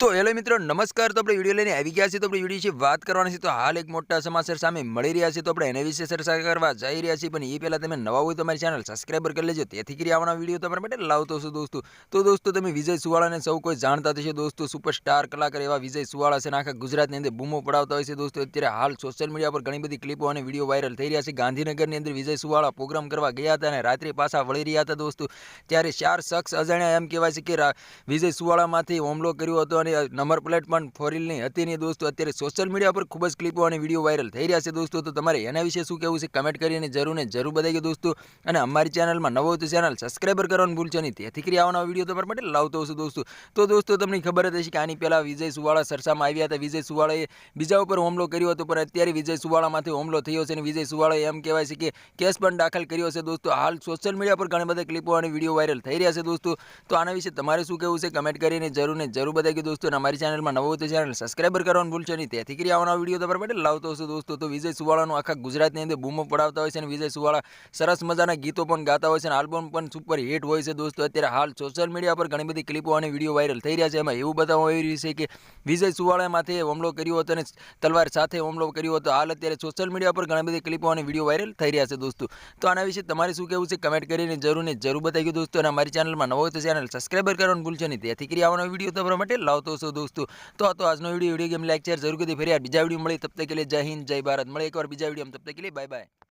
તો હેલો મિત્રો, નમસ્કાર. તો આપણે વીડિયો લઈને આવી ગયા છીએ. તો આપણે વીડિયો વિશે વાત કરવાની છે. તો હાલ એક મોટા સમાચાર સામે મળી રહ્યા છે. તો આપણે એના વિશે ચર્ચા કરવા જઈ રહ્યા છીએ. પણ એ પહેલાં તમે નવા હોય તમારી ચેનલ સબસ્ક્રાઈબર કરી લેજો. તેથી કરી આવવાના વીડિયો તમારા માટે લાવતો છું દોસ્તો. તો દોસ્તો, તમે વિજય સુવાળાને સૌ કોઈ જાણતા થશે દોસ્તો, સુપરસ્ટાર, કલાકાર એવા વિજય સુવાળા છે આખા ગુજરાતની અંદર બૂમો પડાવતા હોય છે. દોસ્તો, અત્યારે હાલ સોશિયલ મીડિયા પર ઘણી બધી ક્લિપો અને વીડિયો વાયરલ થઈ રહ્યા છે. ગાંધીનગરની અંદર વિજય સુવાળા પ્રોગ્રામ કરવા ગયા હતા અને રાત્રે પાછા વળી રહ્યા હતા દોસ્તો. ત્યારે ચાર શખ્સ અજાણ્યા એમ કહેવાય છે કે વિજય સુવાળામાંથી હુમલો કર્યો હતો અને નંબર પ્લેટ પણ ફોરીલની હતી નહીં દોસ્તો, અત્યારે સોશિયલ મીડિયા પર ખૂબ જ ક્લિપો અને વીડિયો વાયરલ થઈ રહ્યા છે દોસ્તો. તો તમારે એના વિશે શું કહેવું છે કમેન્ટ કરીને જરૂર ને જરૂર બતાવીએ દોસ્તો. અને અમારી ચેનલમાં નવો તો ચેનલ સબસ્ક્રાઈબર કરવાનું ભૂલશો નહીં. તેથી કરી આવવાનો વીડિયો તમારા માટે લાવતો હશે દોસ્તો. તો દોસ્તો, તમને ખબર હતી કે આની પહેલાં વિજય સુવાળા સરસામાં આવ્યા હતા. વિજય સુવાળાએ બીજા ઉપર હુમલો કર્યો હતો, પણ અત્યારે વિજય સુવાળામાંથી હુમલો થયો છે અને વિજય સુવાળાએ એમ કહેવાય છે કે કેસ પણ દાખલ કર્યો છે દોસ્તો. હાલ સોશિયલ મીડિયા પર ઘણા બધા ક્લિપો અને વીડિયો વાયરલ થઈ રહ્યા છે દોસ્તો. તો આના વિશે તમારે શું કહેવું છે કમેન્ટ કરીને જરૂર ને જરૂર બતાવી દોસ્તો. અને અમારી ચેનલમાં નવો તો ચેનલ સબસ્ક્રાઈબર કરવાનું ભૂલશો નહીં. તેથી કરી આવવાનો વીડિયો તમારા માટે લાવતો હશું દોસ્તો. તો વિજય સુવાળાનું આખા ગુજરાતની અંદર બૂમો પડાવતા હોય છે અને વિજય સુવાળા સરસ મજાના ગીતો પણ ગાતા હોય છે અને આલ્બમ પણ સુપર હિટ હોય છે દોસ્તો. અત્યારે હાલ સોશિયલ મીડિયા પર ઘણી બધી ક્લિપો અને વીડિયો વાયરલ થઈ રહ્યા છે. એમાં એવું બતાવવામાં આવી રહ્યું છે કે વિજય સુવાળા માથે હુમલો કર્યો હતો અને તલવાર સાથે હુમલો કર્યો હતો. હાલ અત્યારે સોશિયલ મીડિયા પર ઘણી બધી ક્લિપો અને વીડિયો વાયરલ થઈ રહ્યા છે દોસ્તો. તો આના વિશે તમારે શું કહેવું છે કમેન્ટ કરીને જરૂર ને જરૂર બતાવી દોસ્તો. અને અમારી ચેનલમાં નવો તો ચેનલ સબસ્ક્રાઈબર કરવાનું ભૂલશો નહીં. તેથી કરી આવવાનો વીડિયો તમારા માટે લાવતો હશો દોસ્તો? તો તો આજનો વીડિયો વીડિયો ગેમ લેક્ચર જરૂર કરી. ફરી બીજા વીડિયો મળી, તબ તક કે લીએ જય હિન્દ, જય ભારત. મળે એકવાર બીજા વીડિયો તબ કે લીએ બાય બાય